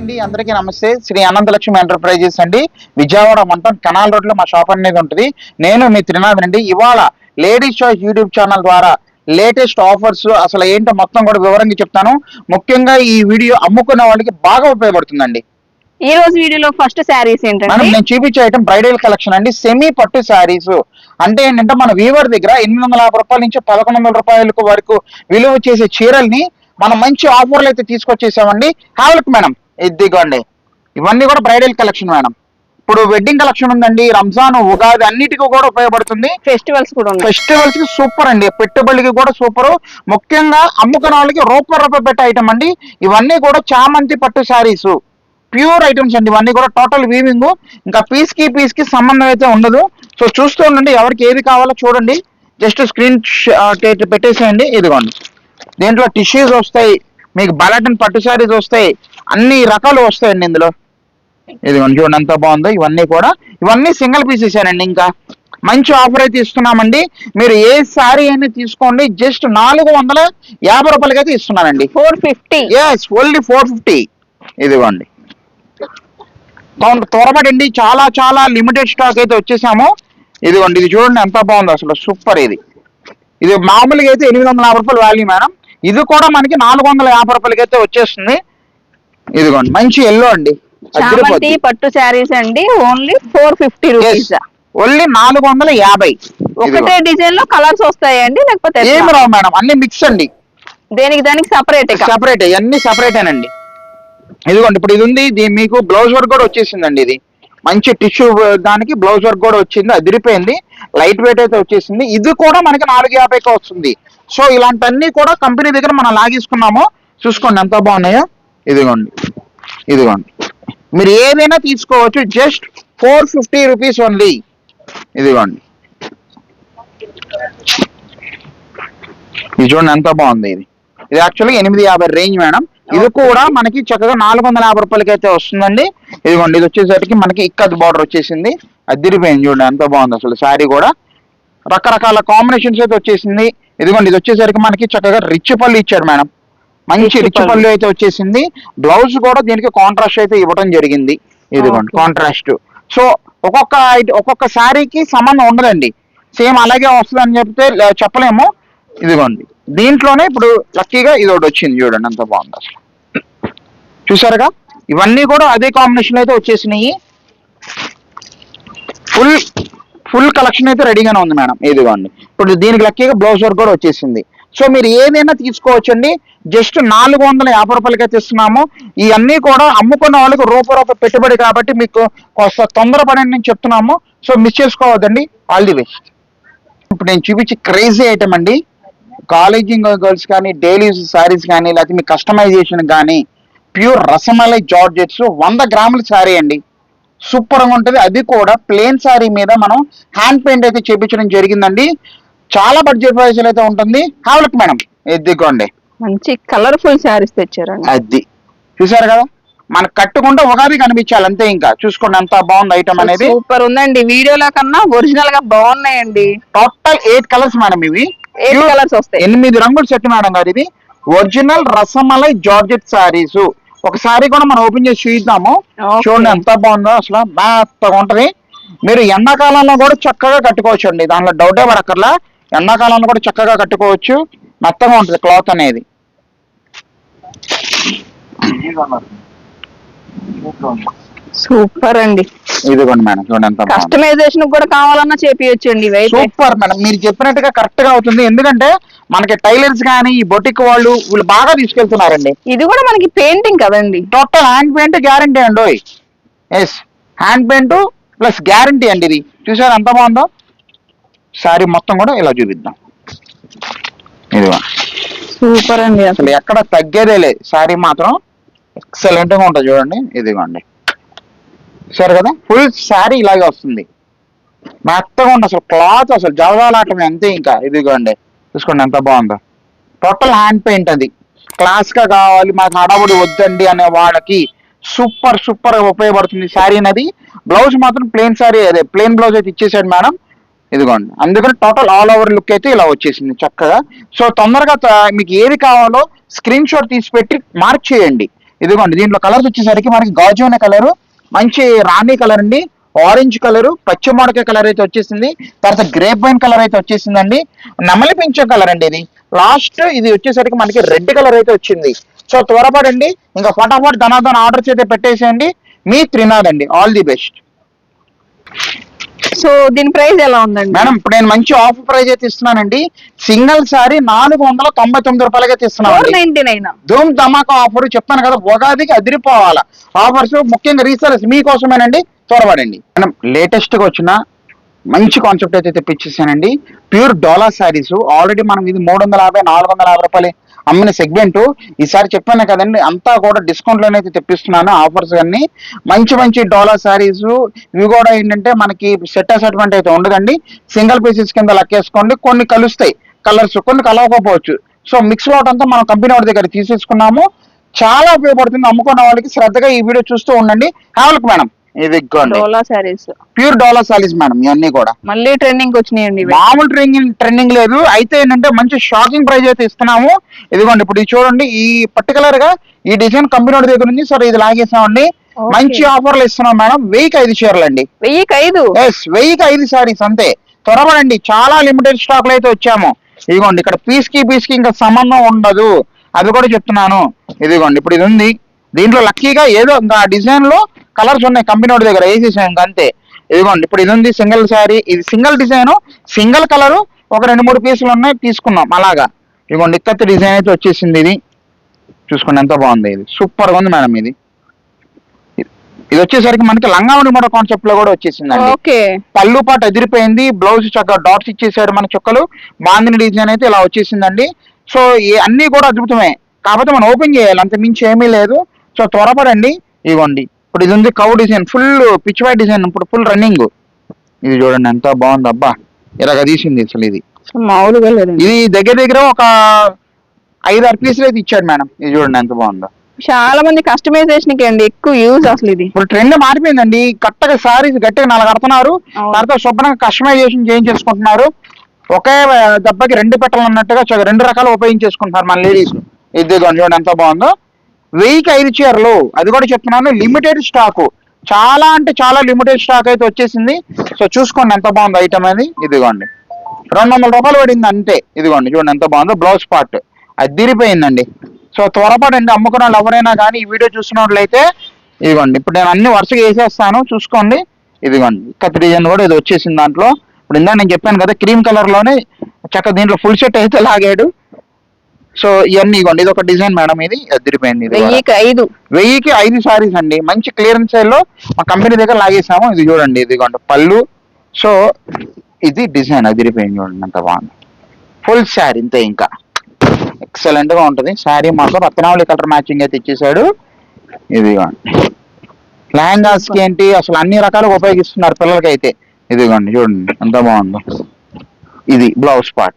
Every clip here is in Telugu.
అండి. అందరికీ నమస్తే. శ్రీ అనంతలక్ష్మి ఎంటర్ప్రైజెస్ అండి. విజయవాడ మంటం కెనాల్ రోడ్లో మా షాప్ అనేది ఉంటుంది. నేను మీ త్రినాథ్ అండి. ఇవాళ లేడీస్ చాయిస్ యూట్యూబ్ ఛానల్ ద్వారా లేటెస్ట్ ఆఫర్స్ అసలు ఏంటో మొత్తం కూడా వివరంగా చెప్తాను. ముఖ్యంగా ఈ వీడియో అమ్ముకున్న వాళ్ళకి బాగా ఉపయోగపడుతుందండి. ఈ రోజు వీడియోలో ఫస్ట్ శారీస్ మనం ఏంటండి నేను చూపించే ఐటమ్ బ్రైడల్ కలెక్షన్ అండి. సెమీ పట్టు శారీస్ అంటే ఏంటంటే మన వీవర్ దగ్గర ఎనిమిది వందల యాభై రూపాయల నుంచి పదకొండు వందల రూపాయలకు వరకు విలువ చేసే చీరల్ని మనం మంచి ఆఫర్లు అయితే తీసుకొచ్చేసామండి. హావలక్ మేడం ఇదిగోండి. ఇవన్నీ కూడా బ్రైడల్ కలెక్షన్ మేడం. ఇప్పుడు వెడ్డింగ్ కలెక్షన్ ఉందండి రంజాన్ ఉగాది అన్నిటికీ కూడా ఉపయోగపడుతుంది. ఫెస్టివల్స్ కూడా ఫెస్టివల్స్కి సూపర్ అండి. పెట్టుబడికి కూడా సూపర్ ముఖ్యంగా అమ్ముకున్న వాళ్ళకి రూపాయి రూపాయి పెట్టే ఐటమ్ అండి. ఇవన్నీ కూడా చామంతి పట్టు శారీస్ ప్యూర్ ఐటమ్స్ అండి. ఇవన్నీ కూడా టోటల్ వీవింగ్ ఇంకా పీస్కి పీస్కి సంబంధం అయితే ఉండదు. సో చూస్తూ ఉండండి ఎవరికి ఏది కావాలో చూడండి. జస్ట్ స్క్రీన్ పెట్టేసేయండి. ఇదిగోండి. దీంట్లో టిష్యూస్ వస్తాయి. మీకు బలటన్ పట్టు శారీస్ వస్తాయి. అన్ని రకాలు వస్తాయండి ఇందులో. ఇదిగోండి చూడండి ఎంత బాగుందో ఇవన్నీ కూడా. ఇవన్నీ సింగిల్ పీసెస్ అండి ఇంకా. మంచి ఆఫర్ అయితే ఇస్తున్నామండి మీరు ఏ సారీ అయినా తీసుకోండి. జస్ట్ నాలుగు వందల యాభై రూపాయలకి అయితే ఇస్తున్నానండి four fifty yes only four fifty ఇదిగోండి త్వరపడండి చాలా చాలా లిమిటెడ్ స్టాక్ అయితే వచ్చేసాము. ఇదిగోండి ఇది చూడండి ఎంత బాగుందో అసలు. సూపర్ ఇది. ఇది మామూలుగా అయితే ఎనిమిది వందల యాభై రూపాయలు వాల్యూ మేడం ఇది కూడా మనకి నాలుగు వందల యాభై రూపాయలకి అయితే వచ్చేస్తుంది. ఇదిగోండి మంచి ఎల్లో అండి. చామంతి పట్టు శారీస్ అండి only four fifty rupees only నాలుగు వందల యాభై. ఒకటే డిజైన్లో కలర్స్ వస్తాయండి లేకపోతే? ఏమి రావు మేడం అన్ని మిక్స్ అండి. దేనికి దానికి సపరేట్ సెపరేట్ అన్ని సెపరేటేనండి ఇదిగోండి ఇప్పుడు ఇది ఉంది దీని మీకు బ్లౌజ్ వర్క్ కూడా వచ్చేసిందండి ఇది. మంచి టిష్యూ దానికి బ్లౌజ్ వర్క్ కూడా వచ్చింది అదిరిపోయింది. లైట్ వెయిట్ అయితే వచ్చేసింది. ఇది కూడా మనకి నాలుగు యాభైకి వస్తుంది. సో ఇలాంటివన్నీ కూడా కంపెనీ దగ్గర మనం లాగేసుకున్నాము. చూసుకోండి ఎంత బాగున్నాయో. ఇదిగోండి. ఇదిగోండి. మీరు ఏదైనా తీసుకోవచ్చు just four fifty rupees only ఇదిగోండి. ఇది చూడండి ఎంత బాగుంది ఇది. ఇది యాక్చువల్గా ఎనిమిది యాభై రేంజ్ మేడం ఇది కూడా మనకి చక్కగా నాలుగు వందల యాభై రూపాయలకి అయితే వస్తుందండి. ఇదిగోండి ఇది వచ్చేసరికి మనకి ఇక్కత్ బార్డర్ వచ్చేసింది. అదిరిపోయింది చూడండి ఎంత బాగుంది అసలు శారీ కూడా. రకరకాల కాంబినేషన్స్ అయితే వచ్చేసింది. ఇదిగోండి ఇది వచ్చేసరికి మనకి చక్కగా రిచ్ పళ్ళు ఇచ్చాడు మేడం మంచి రిచ్ పళ్ళు. అయితే వచ్చేసింది. బ్లౌజ్ కూడా దీనికి కాంట్రాస్ట్ అయితే ఇవ్వడం జరిగింది. ఇదిగోండి. కాంట్రాస్ట్ సో ఒక్కొక్క ఒక్కొక్క శారీకి సంబంధం ఉండదండి. సేమ్ అలాగే వస్తుంది అని చెప్తే చెప్పలేము. ఇదిగోండి. దీంట్లోనే ఇప్పుడు లక్కీగా ఇది ఒకటి వచ్చింది చూడండి ఎంత బాగుంది అసలు. చూసారుగా? ఇవన్నీ కూడా అదే కాంబినేషన్ అయితే వచ్చేసినాయి. ఫుల్ ఫుల్ కలెక్షన్ అయితే రెడీగానే ఉంది మేడం. ఇదిగోండి. ఇప్పుడు దీనికి లక్కీగా బ్లౌజ్ వర్క్ కూడా వచ్చేసింది. సో మీరు ఏదైనా తీసుకోవచ్చండి. జస్ట్ నాలుగు వందల యాభై రూపాయలకే అయితే ఇస్తున్నాము ఇవన్నీ కూడా అమ్ముకున్న వాళ్ళకి రూప రూపాయి పెట్టుబడి కాబట్టి మీకు కొంత తొందరపడని నేను చెప్తున్నాము. సో మిస్ చేసుకోవద్దండి. ఆల్ ది బెస్ట్ ఇప్పుడు నేను చూపించి క్రేజీ ఐటమ్ అండి. కాలేజింగ్ గర్ల్స్ కానీ డైలీ శారీస్ కానీ లేకపోతే మీ కస్టమైజేషన్ కానీ ప్యూర్ రసమలై జార్జెట్స్ వంద గ్రాముల శారీ అండి. సూపర్గా ఉంటుంది. అది కూడా ప్లేన్ శారీ మీద మనం హ్యాండ్ పెయింట్ అయితే చేపించడం జరిగిందండి. చాలా బడ్జెట్ ప్రైస్ అయితే ఉంటుంది. హావలక్ మేడం ఎద్దిగోండి మంచి కలర్ఫుల్ శారీస్ తెచ్చారండి. అది. చూసారు కదా? మనకు కట్టుకుంటే ఉగాది కనిపించాలి అంతే ఇంకా. చూసుకోండి ఎంత బాగుంది ఐటమ్ అనేది. సూపర్ ఉందండి. వీడియోలో కన్నా ఒరిజినల్గా బాగున్నాయండి. టోటల్ ఎయిట్ కలర్స్ మేడం ఇవి. ఎయిట్ కలర్స్ వస్తాయి. ఎనిమిది రంగుల సెట్ మేడం గారు ఇది ఒరిజినల్ రసమలై జార్జెట్ సారీస్ ఒక సారీ కూడా మనం ఓపెన్ చేసి చూద్దాము. చూడండి ఎంత బాగుందో అసలు. మెత్తగా ఉంటది. మీరు ఎండాకాలంలో కూడా చక్కగా కట్టుకోవచ్చు అండి దాంట్లో డౌటే పడక్కర్లా. ఎండాకాలంలో కూడా చక్కగా కట్టుకోవచ్చు. మెత్తగా ఉంటుంది క్లాత్ అనేది. సూపర్ అండి. ఇదిగోండి మేడం చూడండి కస్టమైజేషన్ కూడా కావాలన్నా ఇవైతే సూపర్ మేడం మీరు చెప్పినట్టుగా కరెక్ట్గా అవుతుంది. ఎందుకంటే మనకి టైలర్స్ కానీ ఈ బొటిక్ వాళ్ళు వీళ్ళు బాగా తీసుకెళ్తున్నారండి. ఇది కూడా మనకి పెయింటింగ్ కదండి. టోటల్ హ్యాండ్ పెయింట్ గ్యారంటీ అండి yes hand paint plus guarantee అండి ఇది. చూసారు ఎంత బాగుందో? సారీ మొత్తం కూడా ఇలా చూపిద్దాం. ఇదిగో. సూపర్ అండి అసలు. ఎక్కడ తగ్గేదే లేదు సారీ మాత్రం ఎక్సలెంట్గా ఉంటుంది చూడండి. ఇదిగోండి. సరే కదా? ఫుల్ శారీ ఇలాగే వస్తుంది. మెత్తగా ఉంటుంది అసలు. క్లాత్ అసలు జవదాలాటమే అంతే ఇంకా. ఇదిగోండి. చూసుకోండి ఎంత బాగుందో. టోటల్ హ్యాండ్ పెయింట్ అది. క్లాస్గా కావాలి. మాకు హడావుడి వద్దండి అనే వాళ్ళకి సూపర్ సూపర్గా ఉపయోగపడుతుంది శారీ అనేది. బ్లౌజ్ మాత్రం ప్లేన్ శారీ అదే ప్లేన్ బ్లౌజ్ అయితే ఇచ్చేసాడు మేడం. ఇదిగోండి. అందుకని టోటల్ ఆల్ ఓవర్ లుక్ అయితే ఇలా వచ్చేసింది చక్కగా. సో తొందరగా మీకు ఏది కావాలో స్క్రీన్ షాట్ తీసి పెట్టి మార్క్ చేయండి. ఇదిగోండి దీంట్లో కలర్స్ వచ్చేసరికి మనకి గాజు అనే కలర్ మంచి రాణి కలర్ అండి. ఆరెంజ్ కలర్ పచ్చి మామిడికాయ కలర్ అయితే వచ్చేసింది. తర్వాత గ్రేప్ వైన్ కలర్ అయితే వచ్చేసిందండి. నెమలి పెంచే కలర్ అండి ఇది. లాస్ట్ ఇది వచ్చేసరికి మనకి రెడ్ కలర్ అయితే వచ్చింది. సో త్వరపడండి. ఇంకా ఫటాఫట్ ధనాధన ఆర్డర్స్ అయితే పెట్టేసేయండి. మీ త్రినాథ్ అండి. ఆల్ ది బెస్ట్ సో దీని ప్రైస్ ఎలా ఉందండి? మేడం ఇప్పుడు నేను మంచి ఆఫర్ ప్రైస్ అయితే ఇస్తున్నానండి. సింగిల్ సారీ నాలుగు వందల తొంభై తొమ్మిది రూపాయలకి అయితే ఇస్తున్నాను ధూమ్ ధమాకా ఆఫర్ చెప్తాను కదా ఉగాదికి అదిరిపోవాలా. ఆఫర్స్ ముఖ్యంగా రీసెలర్స్ మీకోసమేనండి త్వరపడండి. మనం లేటెస్ట్గా వచ్చిన మంచి కాన్సెప్ట్ అయితే తెప్పించేసానండి. Pure dollar sarees. ఆల్రెడీ మనం ఇది మూడు వందల యాభై నాలుగు వందల యాభై రూపాయలు అమ్మిన సెగ్మెంట్ ఈసారి చెప్పాను కదండి అంతా కూడా డిస్కౌంట్లోనే అయితే తెప్పిస్తున్నాను ఆఫర్స్ అన్ని. మంచి మంచి డాలర్ శారీస్ ఇవి కూడా ఏంటంటే మనకి సెట్ అసెట్మెంట్ అయితే ఉండదండి. సింగిల్ పీసెస్ కింద లెక్కేసుకోండి. కొన్ని కలుస్తాయి. కలర్స్ కొన్ని కలవకపోవచ్చు. సో మిక్స్ లాట్ అంతా మనం కంపెనీ వాడి దగ్గర తీసేసుకున్నాము. చాలా ఉపయోగపడుతుంది అమ్ముకున్న వాళ్ళకి. శ్రద్ధగా ఈ వీడియో చూస్తూ ఉండండి. కావాలి madam dola sarees. Pure dollar sarees madam ఇవన్నీ కూడా. మళ్ళీ ట్రెండింగ్ వచ్చినాయండి ఇవి. మామూలు ట్రెండింగ్ ట్రెండింగ్ లేదు. అయితే ఏంటంటే మంచి షాకింగ్ ప్రైస్ అయితే ఇస్తున్నాము. ఇదిగోండి ఇప్పుడు ఇది చూడండి ఈ పర్టికులర్గా ఈ డిజైన్ కంపెనీ దగ్గర ఉంది సరే ఇది లాగేసామండి. మంచి ఆఫర్లు ఇస్తున్నాం మేడం. వెయ్యికి ఐదు చీరలు అండి. వెయ్యికి ఐదు? ఎస్ వెయ్యికి ఐదు సారీస్ అంతే. త్వరపడండి చాలా లిమిటెడ్ స్టాక్లో అయితే వచ్చాము. ఇదిగోండి ఇక్కడ పీస్కి పీస్కి ఇంకా సంబంధం ఉండదు. అది కూడా చెప్తున్నాను. ఇదిగోండి ఇప్పుడు ఇది ఉంది. దీంట్లో లక్కీగా ఏదో ఇంకా డిజైన్లో కలర్స్ ఉన్నాయి కంపెనీ వాడి దగ్గర వేసేసాం అంతే. ఇదిగోండి ఇప్పుడు ఇది ఉంది సింగిల్ శారీ ఇది సింగిల్ డిజైన్ సింగిల్ కలర్ ఒక రెండు మూడు పీసులు ఉన్నాయి తీసుకున్నాం అలాగా. ఇదిగోండి ఇక్కత్తి డిజైన్ అయితే వచ్చేసింది ఇది. చూసుకోండి ఎంత బాగుంది ఇది. సూపర్గా ఉంది మేడం ఇది. ఇది వచ్చేసరికి మనకి లంగావణి మోడల్ కాన్సెప్ట్లో కూడా వచ్చేసిందండి. ఓకే. పళ్ళు పాటు ఎదిరిపోయింది బ్లౌజ్ చక్కగా డాట్స్ ఇచ్చేసాడు మన చుక్కలు. బాందిని డిజైన్ అయితే ఇలా వచ్చేసిందండి. సో ఈ అన్ని కూడా అద్భుతమే. కాకపోతే మనం ఓపెన్ చేయాలి అంత మించి ఏమీ లేదు. సో త్వరపడండి. ఇవ్వండి ఇప్పుడు ఇది ఉంది cow design full pitch white design ఇప్పుడు ఫుల్ రన్నింగ్ ఇది చూడండి ఎంత బాగుంది అబ్బా. ఇలాగ తీసింది అసలు ఇది. మామూలుగా లేదండి. ఇది దగ్గర దగ్గర ఒక ఐదు ఆరు పీసులు అయితే ఇచ్చాడు మేడం. ఇది చూడండి ఎంత బాగుందో. చాలా మంది కస్టమైజేషన్కి అండి ఎక్కువ యూజ్ అసలు ఇది. ఇప్పుడు ట్రెండ్ మారిపోయిందండి. కట్టగా సారీస్ గట్టిగా నాలుగు కడుతున్నారు. తర్వాత శుభ్రంగా కస్టమైజేషన్ చేయించేసుకుంటున్నారు. ఒకే దెబ్బకి రెండు పెట్టలు అన్నట్టుగా చ- రెండు రకాలు ఉపయోగించేసుకుంటున్నారు మన లేడీస్ ఇదిగో చూడండి ఎంత బాగుందో. వెయ్యికి ఐదు చీరలు. అది కూడా చెప్తున్నాను. లిమిటెడ్ స్టాక్ చాలా అంటే చాలా లిమిటెడ్ స్టాక్ అయితే వచ్చేసింది. సో చూసుకోండి ఎంత బాగుంది ఐటమ్ అది ఇదిగోండి. రెండు వందల రూపాయలు పడింది అంతే. ఇదిగోండి చూడండి ఎంత బాగుందో. బ్లౌజ్ పార్ట్ అది తిరిగిపోయిందండి సో త్వరపడండి అమ్ముకున్న వాళ్ళు ఎవరైనా కానీ ఈ వీడియో చూసినట్లయితే ఇదిగోండి ఇప్పుడు నేను అన్ని వరుసగా వేసేస్తాను. చూసుకోండి. ఇదిగోండి కత్తి డిజైన్ కూడా ఇది వచ్చేసింది దాంట్లో. ఇప్పుడు ఇందా నేను చెప్పాను కదా క్రీమ్ కలర్లోనే చక్క దీంట్లో ఫుల్ సెట్ అయితే లాగాడు. సో ఇవన్నీ ఇగోండి ఇది ఒక డిజైన్ మేడం ఇది. అదిరిపోయింది. వెయ్యికి ఐదు. వెయ్యికి ఐదు సారీస్ అండి. మంచి క్లియరెన్స్లో మా కంపెనీ దగ్గర లాగేసాము. ఇది చూడండి. ఇదిగోండి. పళ్ళు. సో ఇది డిజైన్ అదిరిపోయింది చూడండి. అంత బాగుంది. ఫుల్ శారీ ఇంతే ఇంకా. ఎక్సలెంట్గా ఉంటది. శారీ మాత్రం రత్నావళి కలర్ మ్యాచింగ్ అయితే ఇచ్చేసాడు. ఇదిగోండి. లెహంగాస్కి ఏంటి? అసలు అన్ని రకాలుగా ఉపయోగిస్తున్నారు పిల్లలకి అయితే ఇదిగోండి. చూడండి. ఎంత బాగుందో. ఇది బ్లౌజ్ పార్ట్.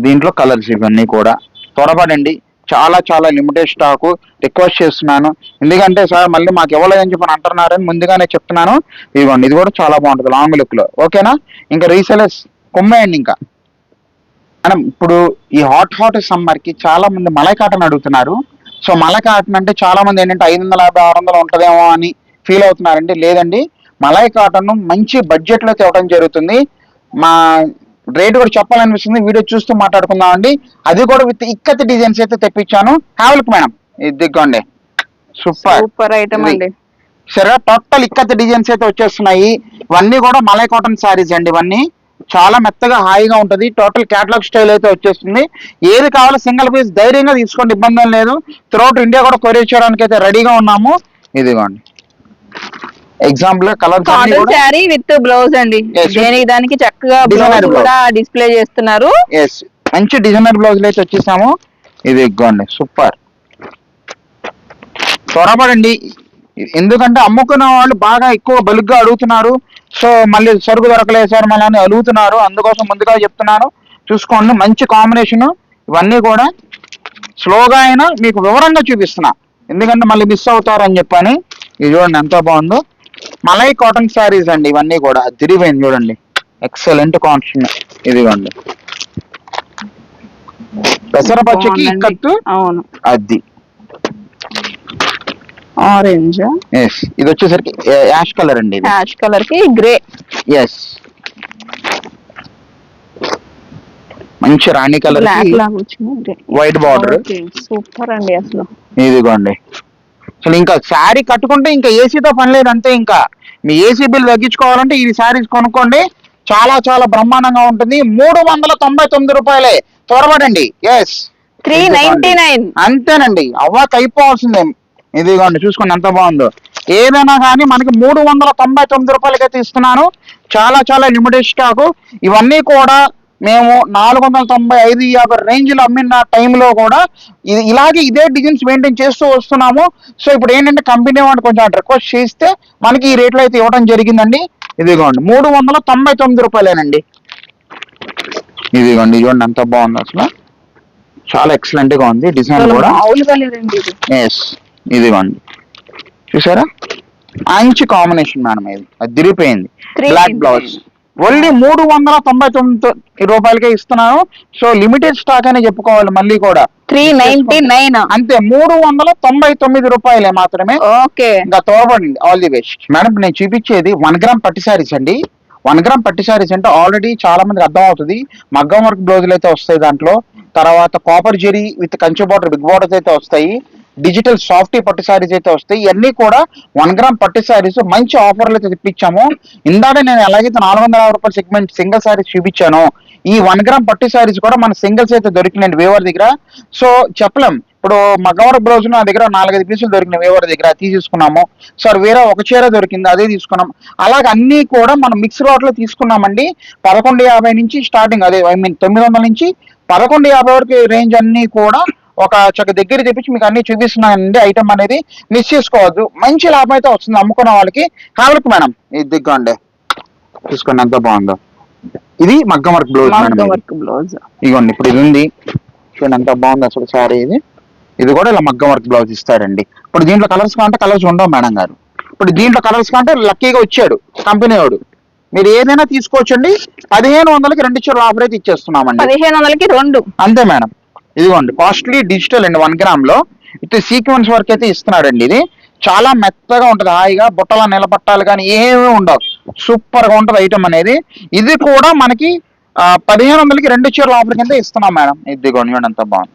దీంట్లో కలర్స్ ఇవన్నీ కూడా. త్వరపడండి. చాలా చాలా లిమిటెడ్ స్టాక్ రిక్వెస్ట్ చేస్తున్నాను. ఎందుకంటే సార్ మళ్ళీ మాకు ఇవ్వలేదని చెప్పి అంటున్నారని ముందుగానే చెప్తున్నాను. ఇదిగోండి ఇది కూడా చాలా బాగుంటుంది లాంగ్ లుక్లో. ఓకేనా? ఇంకా రీసెలర్స్ కుమ్మేయండి ఇంకా. మనం ఇప్పుడు ఈ హాట్ హాట్ సమ్మర్కి చాలా మంది మలై కాటన్ అడుగుతున్నారు. సో మలై కాటన్ అంటే చాలా మంది ఏంటంటే ఐదు వందల యాభై ఆరు వందలు ఉంటుందేమో అని ఫీల్ అవుతున్నారండి. లేదండి. మలై కాటన్ మంచి బడ్జెట్లో తేవడం జరుగుతుంది. మా రేట్ కూడా చెప్పాలనిపిస్తుంది. వీడియో చూస్తూ మాట్లాడుకుందాం అండి. అది కూడా విత్ ఇక్కత్ డిజైన్స్ అయితే తెప్పించాను. హ్యావల్క్ మేడం? ఇది దిగ్గండి సూపర్. సూపర్ ఐటమ్ అండి. సరే టోటల్ ఇక్కత్ డిజైన్స్ అయితే వచ్చేస్తున్నాయి. ఇవన్నీ కూడా మలై కాటన్ శారీస్ అండి ఇవన్నీ. చాలా మెత్తగా హాయిగా ఉంటది. టోటల్ క్యాటలాగ్ స్టైల్ అయితే వచ్చేస్తుంది. ఏది కావాలో సింగిల్ పీస్ ధైర్యంగా తీసుకోండి ఇబ్బంది లేదు. త్రూఅవుట్ ఇండియా కూడా కొరియర్ చేయడానికి అయితే రెడీగా ఉన్నాము. ఇదిగోండి. ఎగ్జాంపుల్ అన్ని కాటన్ శారీ విత్ బ్లౌజ్ అండి. దేనికి దానికి చక్కగా బ్లౌజ్. కూడా డిస్ప్లే చేస్తున్నారు. ఎస్ మంచి డిజైనర్ బ్లౌజులు అయితే వచ్చేసాము. ఇది ఇగ్గోండి సూపర్ త్వరపడండి. ఎందుకంటే అమ్ముకున్న వాళ్ళు బాగా ఎక్కువ బలుగ్గా అడుగుతున్నారు. సో మళ్ళీ సరుకు దొరకలేదు సార్ మళ్ళీ అని అడుగుతున్నారు. అందుకోసం ముందుగా చెప్తున్నాను. చూసుకోండి మంచి కాంబినేషన్ ఇవన్నీ కూడా స్లోగా అయినా మీకు వివరంగా చూపిస్తున్నా. ఎందుకంటే మళ్ళీ మిస్ అవుతారని చెప్పని. ఇది చూడండి ఎంత బాగుందో. మలై కాటన్ శారీస్ అండి ఇవన్నీ కూడా. తిరిగిపోయింది చూడండి. ఎక్సలెంట్ కాన్షన్ ఇదిగోండి. పెసర పచ్చకి. కట్టు అవును. అది. ఆరెంజ్ ఎస్ ఇది వచ్చేసరికి యాష్ కలర్ అండి యాష్ కలర్కి గ్రే. ఎస్ మంచి రాణి కలర్ వైట్ బార్డర్ సూపర్ అండి అసలు. ఇదిగోండి. అసలు ఇంకా శారీ కట్టుకుంటే ఇంకా ఏసీతో పని లేదు అంతే ఇంకా. మీ ఏసీ బిల్ తగ్గించుకోవాలంటే ఈ శారీస్ కొనుక్కోండి. చాలా చాలా బ్రహ్మాండంగా ఉంటుంది. మూడు వందల తొంభై తొమ్మిది రూపాయలే. త్వరపడండి. ఎస్ త్రీ నైన్టీ నైన్ అంతేనండి. అవ్వ అయిపోవాల్సిందే. ఇదిగోండి చూసుకోండి ఎంత బాగుందో. ఏదైనా కానీ మనకి మూడు వందల తొంభై తొమ్మిది రూపాయలకైతే ఇస్తున్నాను చాలా చాలా లిమిటెడ్ స్టాక్. ఇవన్నీ కూడా మేము నాలుగు వందల తొంభై ఐదు యాభై రేంజ్లో అమ్మిన టైంలో కూడా ఇది ఇలాగే ఇదే డిజైన్స్ మెయింటైన్ చేస్తూ వస్తున్నాము. సో ఇప్పుడు ఏంటంటే కంపెనీ వాళ్ళు కొంచెం రిక్వెస్ట్ చేస్తే మనకి ఈ రేట్లో అయితే ఇవ్వడం జరిగిందండి. ఇదిగోండి మూడు వందల తొంభై తొమ్మిది రూపాయలేనండి. ఇదిగోండి చూడండి ఎంత బాగుంది అసలు. చాలా ఎక్సలెంట్గా ఉంది డిజైన్ కూడా. ఎస్ ఇదిగోండి. చూసారా? మంచి కాంబినేషన్ మేడం ఇది. అది తిరిగిపోయింది. బ్లాక్ బ్లౌజ్ ఓన్లీ మూడు వందల తొంభై తొమ్మిది రూపాయలకే ఇస్తున్నాను. సో లిమిటెడ్ స్టాక్ అని చెప్పుకోవాలి మళ్ళీ కూడా. Three ninety nine. అంతే మూడు వందల తొంభై తొమ్మిది రూపాయలే మాత్రమే. ఓకే. ఇంకా తోబడింది ఆల్ ది బెస్ట్. మేడం నేను చూపించేది వన్ గ్రామ్ పట్టి సారీస్ అండి. వన్ గ్రామ్ పట్టి సారీస్ అంటే ఆల్రెడీ చాలా మందికి అర్థం అవుతుంది. మగ్గం వర్క్ బ్లౌజులు అయితే వస్తాయి దాంట్లో. తర్వాత copper zari with Kanchi border big borders అయితే వస్తాయి. డిజిటల్ సాఫ్టీ పట్టు సారీస్ అయితే వస్తాయి. ఇవన్నీ కూడా వన్ గ్రామ్ పట్టు శారీస్ మంచి ఆఫర్లు అయితే తెప్పించాము. ఇందాక నేను ఎలాగైతే నాలుగు వందల యాభై రూపాయల సెగ్మెంట్ సింగిల్ శారీస్ చూపించాను ఈ వన్ గ్రామ్ పట్టు శారీస్ కూడా మన సింగిల్స్ అయితే దొరికినాయండి వేవర్ దగ్గర. సో చెప్పలేం. ఇప్పుడు మగవారి బ్లౌజ్ నా దగ్గర నాలుగైదు పీసులు దొరికినాయి వేవర్ దగ్గర. తీసుకున్నాము. సార్ వేరే ఒక చీర దొరికింది అదే తీసుకున్నాం. అలాగ అన్ని కూడా మనం మిక్స్లో తీసుకున్నామండి. పదకొండు యాభై నుంచి స్టార్టింగ్ అదే ఐ మీన్ తొమ్మిది వందల నుంచి పదకొండు యాభై వరకు రేంజ్ అన్ని కూడా ఒక చక్క దగ్గర తెప్పించి మీకు అన్ని చూపిస్తున్నానండి. ఐటమ్ అనేది మిస్ చేసుకోవద్దు. మంచి లాభం అయితే వస్తుంది అమ్ముకున్న వాళ్ళకి. కాబట్టి మేడం ఇది దిగ్గండి చూసుకోండి ఎంత బాగుందో. ఇది మగ్గం వర్క్ బ్లౌజ్. Work blouse. ఇగోండి ఇప్పుడు ఇది ఉంది. చూడండి ఎంత బాగుంది అసలు సారీ ఇది. ఇది కూడా ఇలా మగ్గం వర్క్ బ్లౌజ్ ఇస్తారండి. ఇప్పుడు దీంట్లో కలర్స్ కావాలంటే కలర్స్ ఉండవు మేడం గారు. ఇప్పుడు దీంట్లో కలర్స్ కావాలంటే లక్కీగా వచ్చాడు కంపెనీ వాడు. మీరు ఏదైనా తీసుకోవచ్చండి. పదిహేను వందలకి రెండు చీరలు ఆఫర్ అయితే ఇచ్చేస్తున్నామండి. పదిహేను వందలకి రెండు. అంతే మేడం. ఇదిగోండి కాస్ట్లీ డిజిటల్ అండి వన్ గ్రామ్లో. ఇది సీక్వెన్స్ వర్క్ అయితే ఇస్తున్నాడండి ఇది. చాలా మెత్తగా ఉంటది హాయిగా బుట్టలా నిలబట్టాలి కానీ ఏమీ ఉండవు. సూపర్గా ఉంటది ఐటమ్ అనేది. ఇది కూడా మనకి పదిహేను వందలకి రెండు చీరల ఆఫర్ కింద ఇస్తున్నాం మేడం. ఇదిగోండి చూడండి ఎంత బాగుంది.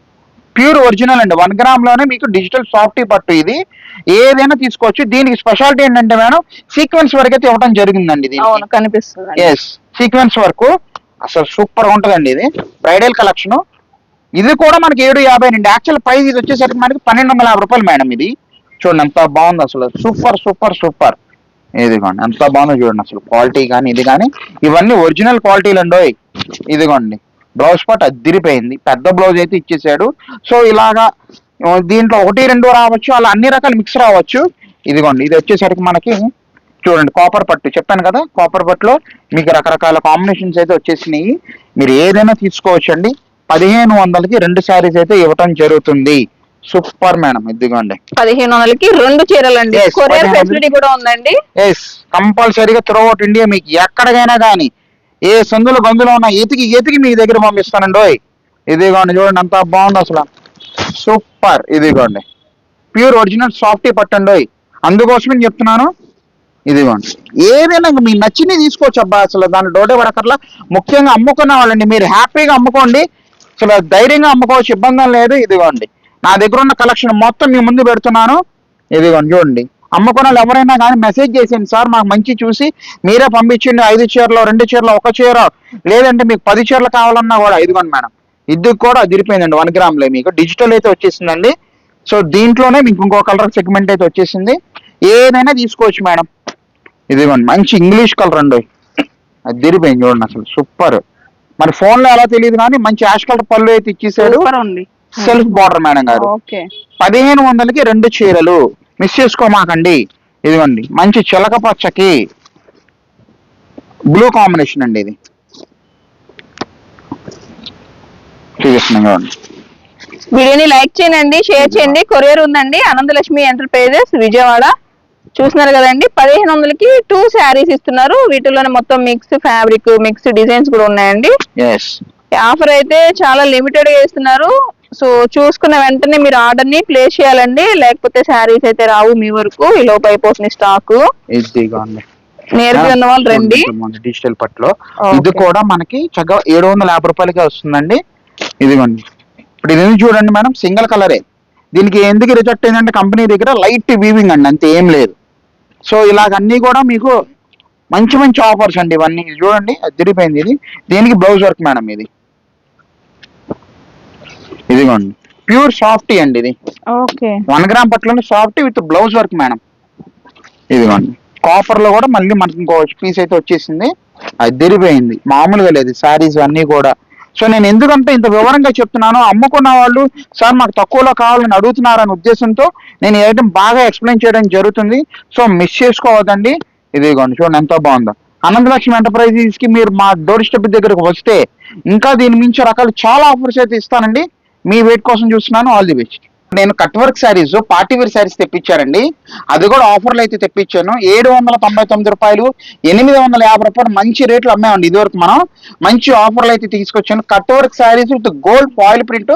ప్యూర్ ఒరిజినల్ అండి వన్ గ్రామ్లోనే మీకు డిజిటల్ సాఫ్టీ పట్టు ఇది. ఏదైనా తీసుకోవచ్చు. దీనికి స్పెషాలిటీ ఏంటంటే మేడం సీక్వెన్స్ వర్క్ అయితే ఇవ్వడం జరిగిందండి అవును కనిపిస్తుంది ఎస్ సీక్వెన్స్ వర్క్ అసలు సూపర్ ఉంటదండి ఇది. బ్రైడల్ కలెక్షన్ ఇది కూడా మనకి ఏడు యాభై రెండు. యాక్చువల్ ప్రైస్ ఇది వచ్చేసరికి మనకి పన్నెండు వందల యాభై రూపాయలు మేడం ఇది. చూడండి ఎంత బాగుంది అసలు. సూపర్ సూపర్ సూపర్ ఇదిగోండి ఎంత బాగుందో చూడండి అసలు క్వాలిటీ కానీ ఇది కానీ. ఇవన్నీ ఒరిజినల్ క్వాలిటీలు అండి ఇదిగోండి బ్లౌజ్ పాట్ అద్దిరిపోయింది. పెద్ద బ్లౌజ్ అయితే ఇచ్చేసాడు. సో ఇలాగా దీంట్లో ఒకటి రెండు రావచ్చు. అలా అన్ని రకాల మిక్స్ రావచ్చు. ఇదిగోండి ఇది వచ్చేసరికి మనకి చూడండి కాపర్ పట్టు. చెప్పాను కదా కాపర్ పట్టులో మీకు రకరకాల కాంబినేషన్స్ అయితే వచ్చేసినాయి. మీరు ఏదైనా తీసుకోవచ్చండి. పదిహేను వందలకి రెండు శారీస్ అయితే ఇవ్వటం జరుగుతుంది. సూపర్ మేడం ఇదిగోండి. పదిహేను వందలకి రెండు చీరలు కొరియర్ 1500. ఫెసిలిటీ కూడా ఉందండి. ఎస్ కంపల్సరీగా త్రూ అవుట్ ఇండియా మీకు ఎక్కడికైనా కానీ ఏ సందులో గందులో ఉన్న ఎతికి ఎతికి మీ దగ్గర పంపిస్తానండి. ఇదిగోండి చూడండి అంత బాగుంది అసలు. సూపర్ ఇదిగోండి. ప్యూర్ ఒరిజినల్ సాఫ్టీ పట్టండి అందుకోసమే నేను చెప్తున్నాను. ఇదిగోండి. ఏదైనా మీకు నచ్చింది తీసుకోవచ్చు అబ్బా అసలు దాని డోటే పడకర్లా ముఖ్యంగా అమ్ముకున్న వాళ్ళండి మీరు హ్యాపీగా అమ్ముకోండి. అసలు ధైర్యంగా అమ్ముకోవచ్చు ఇబ్బంది లేదు ఇదిగోండి. నా దగ్గర ఉన్న కలెక్షన్ మొత్తం మీ ముందు పెడుతున్నాను. ఇదిగోండి చూడండి. అమ్ముకున్న వాళ్ళు ఎవరైనా కానీ మెసేజ్ చేసేయండి సార్ మాకు మంచి చూసి మీరే పంపించండి. ఐదు చీరలు రెండు చీరలు ఒక చీర. లేదంటే మీకు పది చీరలు కావాలన్నా కూడా ఇదిగోండి మేడం. ఇది కూడా అదిరిపోయిందండి వన్ గ్రామ్లో మీకు. డిజిటల్ అయితే వచ్చేసిందండి. సో దీంట్లోనే మీకు ఇంకో కలర్ సెగ్మెంట్ అయితే వచ్చేసింది. ఏదైనా తీసుకోవచ్చు మేడం. ఇదిగోండి మంచి ఇంగ్లీష్ కలర్ అండి. అది చూడండి అసలు. సూపర్. మరి ఫోన్లో ఎలా తెలియదు కానీ మంచి యాష్ కలర్ పళ్ళు అయితే ఇచ్చేసాడు సెల్ఫ్ బార్డర్ మేడం గారు. ఓకే పదిహేను వందలకి రెండు చీరలు. మిస్ చేసుకోమాకండి. ఇదిగోండి. మంచి చిలక పచ్చకి బ్లూ కాంబినేషన్ అండి ఇది. వీడియోని లైక్ చేయండి షేర్ చేయండి. కొరియర్ ఉందండి. అనంతలక్ష్మి ఎంటర్ప్రైజెస్ విజయవాడ. చూస్తున్నారు కదండి. పదిహేను వందలకి టూ శారీస్ ఇస్తున్నారు. వీటిలోనే మొత్తం మిక్స్ ఫ్యాబ్రిక్ మిక్స్ డిజైన్స్ కూడా ఉన్నాయండి. ఆఫర్ అయితే చాలా లిమిటెడ్గా ఇస్తున్నారు. సో చూసుకున్న వెంటనే మీరు ఆర్డర్ని ప్లేస్ చేయాలండి. లేకపోతే శారీస్ అయితే రావు మీ వరకు. ఈ లోపు అయిపోతుంది స్టాక్ ఇదిగోండి నేరుగా ఉన్న వాళ్ళు రండి. డిజిటల్ పట్లో. ఇది కూడా మనకి చక్కగా ఏడు వందల యాభై రూపాయలకే వస్తుందండి. ఇదిగోండి. ఇప్పుడు ఇది చూడండి మేడం సింగిల్ కలరే. దీనికి ఎందుకు రిజెక్ట్ అయిందంటే కంపెనీ దగ్గర లైట్ వీవింగ్ అండి అంతే ఏం లేదు. సో ఇలాగ అన్ని కూడా మీకు మంచి మంచి ఆఫర్స్ అండి ఇవన్నీ. చూడండి అది తిరిగిపోయింది ఇది. దీనికి బ్లౌజ్ వర్క్ మేడం ఇది. ఇదిగోండి. ప్యూర్ సాఫ్టీ అండి ఇది. ఓకే. వన్ గ్రామ్ పట్ల soft with blouse work madam ఇదిగోండి. కాపర్లో కూడా మళ్ళీ మనకి ఇంకో పీస్ అయితే వచ్చేసింది. అది తిరిగిపోయింది. మామూలుగా లేదు. శారీస్ అన్నీ కూడా సో నేను ఎందుకంటే ఇంత వివరంగా చెప్తున్నానో అమ్ముకున్న వాళ్ళు సార్ మాకు తక్కువలో కావాలని అడుగుతున్నారనే ఉద్దేశంతో నేను ఐటమ్ బాగా ఎక్స్ప్లెయిన్ చేయడం జరుగుతుంది. సో మిస్ చేసుకోవద్దండి. ఇదిగోండి చూడండి ఎంతో బాగుందో. అనంతలక్ష్మి ఎంటర్ప్రైజెస్కి మీరు మా డోర్ స్టెప్ దగ్గరకు వస్తే ఇంకా దీని మించి రకాలు చాలా ఆఫర్స్ అయితే ఇస్తానండి. మీ వెయిట్ కోసం చూస్తున్నాను. ఆల్ ది బెస్ట్ నేను cut work sarees party wear sarees తెప్పించారండి. అది కూడా ఆఫర్లు అయితే తెప్పించాను. ఏడు వందల తొంభై తొమ్మిది రూపాయలు ఎనిమిది వందల యాభై రూపాయలు మంచి రేట్లు అమ్మామండి ఇదివరకు మనం. మంచి ఆఫర్లు అయితే తీసుకొచ్చాను. Cut work sarees with gold foil print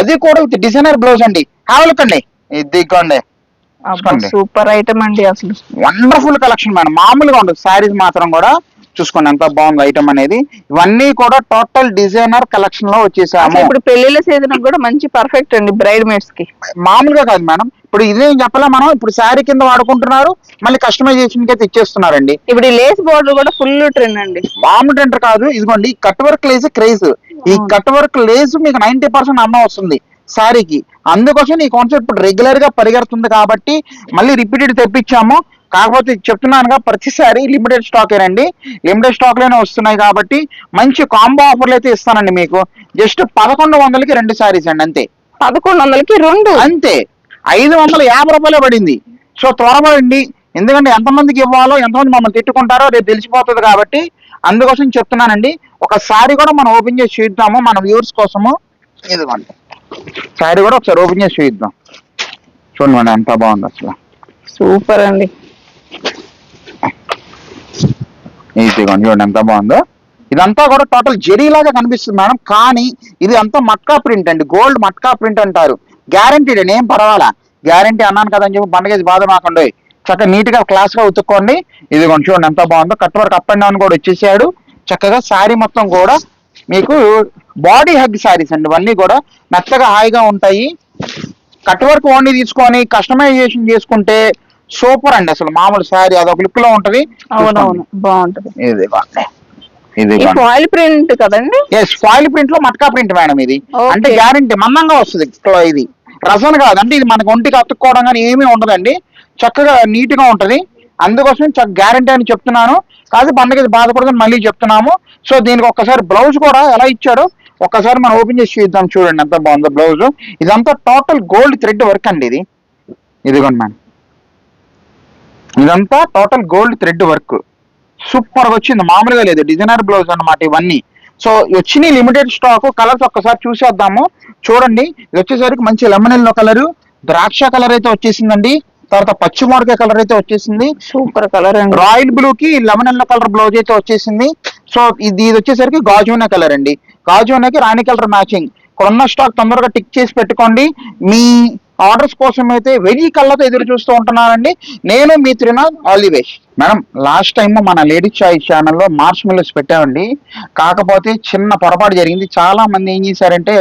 అది కూడా విత్ డిజైనర్ బ్లౌజ్ అండి. హావలకండి ఇది ఇదిగోండి. సూపర్ ఐటమ్ అండి అసలు. వండర్ఫుల్ కలెక్షన్ మేడం మామూలుగా ఉండదు. శారీస్ మాత్రం కూడా చూసుకోండి ఎంత బాగుంది ఐటమ్ అనేది. ఇవన్నీ కూడా టోటల్ డిజైనర్ కలెక్షన్లో వచ్చేసాము. ఇప్పుడు పెళ్ళిళ్ళ సీజన్ కూడా మంచి పర్ఫెక్ట్ అండి బ్రైడ్ మేడ్స్కి. మామూలుగా కాదు మేడం. ఇప్పుడు ఇదేం చెప్పలే మనం. ఇప్పుడు శారీ కింద వాడుకుంటున్నారు మళ్ళీ కస్టమైజేషన్కి అయితే ఇచ్చేస్తున్నారండి ఇప్పుడు ఈ లేస్ బోర్డర్ కూడా ఫుల్ ట్రెండ్ అండి. మామూలు టెంటర్ కాదు. ఇదిగోండి ఈ కట్ వర్క్ లేస్ క్రేజ్ ఈ కట్ వర్క్ లేస్ మీకు నైన్టీ పర్సెంట్ అమ్మ వస్తుంది శారీకి అందుకోసం ఈ కాన్సెప్ట్ ఇప్పుడు రెగ్యులర్గా పరిగెడుతుంది కాబట్టి మళ్ళీ రిపీటెడ్ తెప్పించాము. కాకపోతే చెప్తున్నానుగా ప్రతిసారి లిమిటెడ్ స్టాక్ ఏనండి లిమిటెడ్ స్టాక్లోనే వస్తున్నాయి కాబట్టి మంచి కాంబో ఆఫర్లు అయితే ఇస్తానండి మీకు. జస్ట్ పదకొండు వందలకి రెండు శారీస్ అండి అంతే. పదకొండు వందలకి రెండు. అంతే. ఐదు వందల యాభై రూపాయలే పడింది. సో త్వరపడండి ఎందుకంటే ఎంతమందికి ఇవ్వాలో ఎంతమంది మమ్మల్ని తిట్టుకుంటారో రేపు తెలిసిపోతుంది కాబట్టి అందుకోసం చెప్తున్నానండి. ఒక సారీ కూడా మనం ఓపెన్ చేసి చూద్దాము. మన వ్యూవర్స్ కోసము. ఇదిగోండి. సారీ కూడా ఒకసారి ఓపెన్ చేసి చూద్దాం. చూడండి ఎంత బాగుంది అసలు. సూపర్ అండి. ఇదిగోండి చూడండి ఎంత బాగుందో. ఇదంతా కూడా టోటల్ జెరీ లాగా కనిపిస్తుంది మేడం. కానీ ఇది అంతా మట్కా ప్రింట్ అండి. గోల్డ్ మట్కా ప్రింట్ అంటారు. గ్యారంటీడ్ అండి ఏం పర్వాలా? గ్యారంటీ అన్నాను కదా అని చెప్పి పండగ బాధ మాకండి. చక్కగా నీట్గా క్లాస్గా ఉతుక్కోండి. ఇదిగోండి చూడండి ఎంత బాగుందో. Cut work up and down కూడా వచ్చేసాడు. చక్కగా శారీ మొత్తం కూడా మీకు బాడీ హగ్ శారీస్ అండి. ఇవన్నీ కూడా మెత్తగా హాయిగా ఉంటాయి. కట్ వర్క్ ఓన్లీ తీసుకొని కస్టమైజేషన్ చేసుకుంటే సూపర్ అండి అసలు మామూలు శారీ అదొక లుక్లో ఉంటది. అవునవును బాగుంటది. ఇదిగోండి. ఈ ఇదిగోండి. ఫాయిల్ ప్రింట్ కదండి? ఫాయిల్ ప్రింట్లో మట్కా ప్రింట్ మేడం ఇది. అంటే గ్యారంటీ మందంగా వస్తుంది ఇది. రసన కాదు అంటే ఇది మనకి ఒంటికి అతుక్కోవడం కానీ ఏమీ ఉండదండి. చక్కగా నీట్గా ఉంటది. అందుకోసం చక్క గ్యారంటీ అని చెప్తున్నాను. కాదు పండుగ ఇది బాధపడదని మళ్ళీ చెప్తున్నాము. సో దీనికి ఒక్కసారి బ్లౌజ్ కూడా ఎలా ఇచ్చాడో ఒక్కసారి మనం ఓపెన్ చేసి చూద్దాం చూడండి ఎంత బాగుందో బ్లౌజ్ ఇదంతా టోటల్ గోల్డ్ థ్రెడ్ వర్క్ అండి ఇది. ఇదిగోండి మేడం. ఇదంతా total gold thread work super వచ్చింది. మామూలుగా లేదు. డిజైనర్ బ్లౌజ్ అన్నమాట ఇవన్నీ. సో వచ్చిన లిమిటెడ్ స్టాక్ కలర్స్ ఒక్కసారి చూసేద్దాము. చూడండి. ఇది వచ్చేసరికి మంచి లెమన్ ఎల్లో కలర్ ద్రాక్ష కలర్ అయితే వచ్చేసిందండి. తర్వాత పచ్చి మామిడికాయ కలర్ అయితే వచ్చేసింది. సూపర్ కలర్ అండి. రాయల్ బ్లూ కి లెమన్ ఎల్లో కలర్ బ్లౌజ్ అయితే వచ్చేసింది. సో ఇది ఇది వచ్చేసరికి గాజునే కలర్ అండి. గాజునేకి రాణి కలర్ మ్యాచింగ్ ఉన్న స్టాక్ తొందరగా టిక్ చేసి పెట్టుకోండి. మీ ఆర్డర్స్ కోసం అయితే వెయ్యి కళ్ళతో ఎదురు చూస్తూ ఉంటున్నానండి నేను మీ Trinath all madam last time మన లేడీస్ చాయిస్ ఛానల్లో మార్చ్ మిల్లర్స్ పెట్టామండి. కాకపోతే చిన్న పొరపాటు జరిగింది. చాలా మంది ఏం చేశారంటే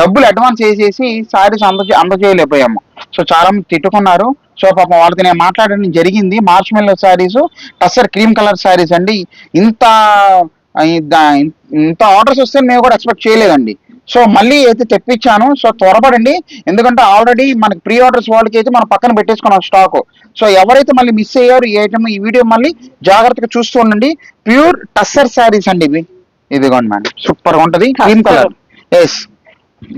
డబ్బులు అడ్వాన్స్ వేసేసి శారీస్ అందజే అందజేయలేకపోయాము. సో చాలా మంది తిట్టుకున్నారు. సో పాపం వాళ్ళతో నేను మాట్లాడడం జరిగింది. March Miller sarees tussar cream colour sarees అండి. ఇంత ఇంత ఆర్డర్స్ వస్తే మేము కూడా ఎక్స్పెక్ట్ చేయలేదండి. సో మళ్ళీ అయితే తెప్పించాను. సో త్వరపడండి. ఎందుకంటే ఆల్రెడీ మనకి ప్రీ ఆర్డర్స్ వాళ్ళకి అయితే మనం పక్కన పెట్టేసుకున్నాం స్టాక్ సో ఎవరైతే మళ్ళీ మిస్ అయ్యారు ఈ ఐటమ్ ఈ వీడియో మళ్ళీ జాగ్రత్తగా చూస్తూ ఉండండి. ప్యూర్ టస్సర్ శారీస్ అండి ఇవి. ఇదిగోండి మేడం. సూపర్గా ఉంటది. క్రీమ్ కలర్ ఎస్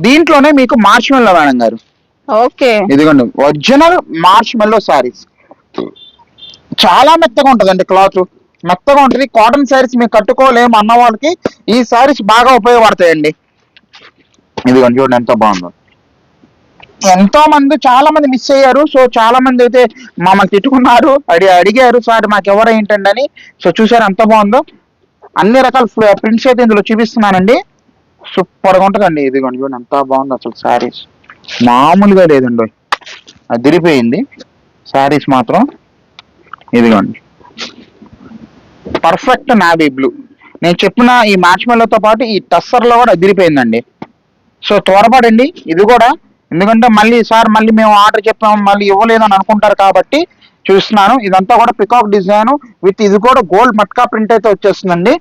దీంట్లోనే మీకు మార్చ్ మెల్లో మేడం గారు. ఓకే. ఇదిగోండి. ఒరిజినల్ మార్చ్ మెల్లో శారీస్ చాలా మెత్తగా ఉంటదండి క్లాత్ మెత్తగా ఉంటుంది. కాటన్ శారీస్ మీకు కట్టుకోలేము అన్న వాళ్ళకి ఈ శారీస్ బాగా ఉపయోగపడతాయండి. ఇదిగోండి చూడండి ఎంత బాగుందో. ఎంతో మంది చాలా మంది మిస్ అయ్యారు. సో చాలా మంది అయితే మమ్మల్ని తిట్టుకున్నారు. అడి అడిగారు సార్ మాకు ఎవరు ఏంటండి అని. సో చూసారు ఎంత బాగుందో. అన్ని రకాల ప్రింట్స్ అయితే ఇందులో చూపిస్తున్నానండి. సూపర్గా ఉంటుందండి. ఇదిగోండి చూడండి ఎంత బాగుంది అసలు శారీస్. మామూలుగా లేదండి. అదిరిపోయింది. శారీస్ మాత్రం. ఇదిగోండి. Perfect navy blue. నేను చెప్పిన ఈ మ్యాచ్ మెల్లతో పాటు ఈ టస్సర్లో కూడా అదిరిపోయిందండి. సో త్వరపడండి ఇది కూడా. ఎందుకంటే మళ్ళీ సార్ మళ్ళీ మేము ఆర్డర్ చెప్పాము మళ్ళీ ఇవ్వలేదని అనుకుంటారు కాబట్టి చూస్తున్నాను. ఇదంతా కూడా పికాక్ డిజైన్ విత్ ఇది కూడా గోల్డ్ మట్కా ప్రింట్ అయితే వచ్చేస్తుందండి.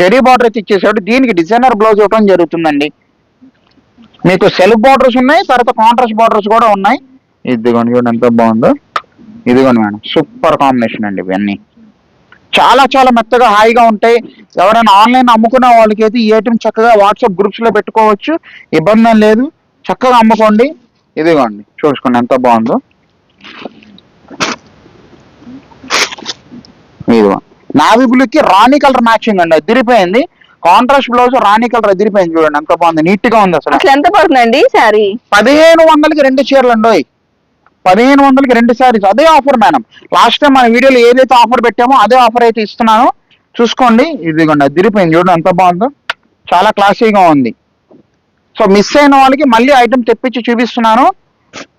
జరీ బార్డర్ అయితే ఇచ్చేసాడు. దీనికి డిజైనర్ బ్లౌజ్ ఇవ్వడం జరుగుతుందండి. మీకు సెల్ఫ్ బార్డర్స్ ఉన్నాయి తర్వాత కాంట్రాస్ట్ బార్డర్స్ కూడా ఉన్నాయి. ఇదిగోండి చూడండి ఎంత బాగుందో. ఇదిగోండి మేడం సూపర్ కాంబినేషన్ అండి ఇవన్నీ. చాలా చాలా మెత్తగా హాయిగా ఉంటాయి. ఎవరైనా ఆన్లైన్ అమ్ముకునే వాళ్ళకి అయితే ఈ ఐటమ్ చక్కగా వాట్సాప్ గ్రూప్స్లో పెట్టుకోవచ్చు. ఇబ్బంది లేదు. చక్కగా అమ్ముకోండి. ఇదిగోండి చూసుకోండి ఎంత బాగుందో. ఇదిగో నావీ బ్లూకి రాణి కలర్ మ్యాచింగ్ అండి. అదిరిపోయింది. కాంట్రాస్ట్ బ్లౌజ్ రాణి కలర్ అదిరిపోయింది చూడండి. ఎంత బాగుంది. నీట్గా ఉంది అసలు. ఎంత పడుతుందండి శారీ? పదిహేను వందలకి రెండు చీరలు అండి పదిహేను వందలకి రెండు సారీస్ అదే ఆఫర్ మేడం లాస్ట్ టైం మన వీడియోలో ఏదైతే ఆఫర్ పెట్టామో అదే ఆఫర్ అయితే ఇస్తున్నాను. చూసుకోండి. ఇదిగోండి అది తిరిగిపోయింది. చూడండి ఎంత బాగుందో. చాలా క్లాసీగా ఉంది. సో మిస్ అయిన వాళ్ళకి మళ్ళీ ఐటమ్ తెప్పించి చూపిస్తున్నాను.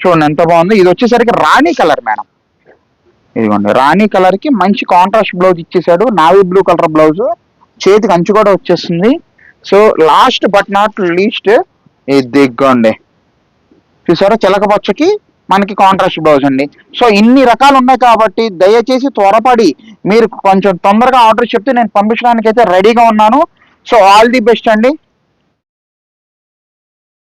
చూడండి ఎంత బాగుంది. ఇది వచ్చేసరికి రాణి కలర్ మేడం ఇదిగోండి రాణి కలర్కి మంచి కాంట్రాస్ట్ బ్లౌజ్ ఇచ్చేసాడు. నావీ బ్లూ కలర్ బ్లౌజ్ చేతికి అంచు కూడా వచ్చేస్తుంది. So last but not least ఇదిగోండి. చూసారా చిలక పచ్చకి మనకి కాంట్రాస్ట్ బ్లౌజ్ అండి. సో ఇన్ని రకాలు ఉన్నాయి కాబట్టి దయచేసి త్వరపడి మీరు కొంచెం తొందరగా ఆర్డర్ చెప్తే నేను పంపించడానికి అయితే రెడీగా ఉన్నాను. సో ఆల్ ది బెస్ట్ అండి.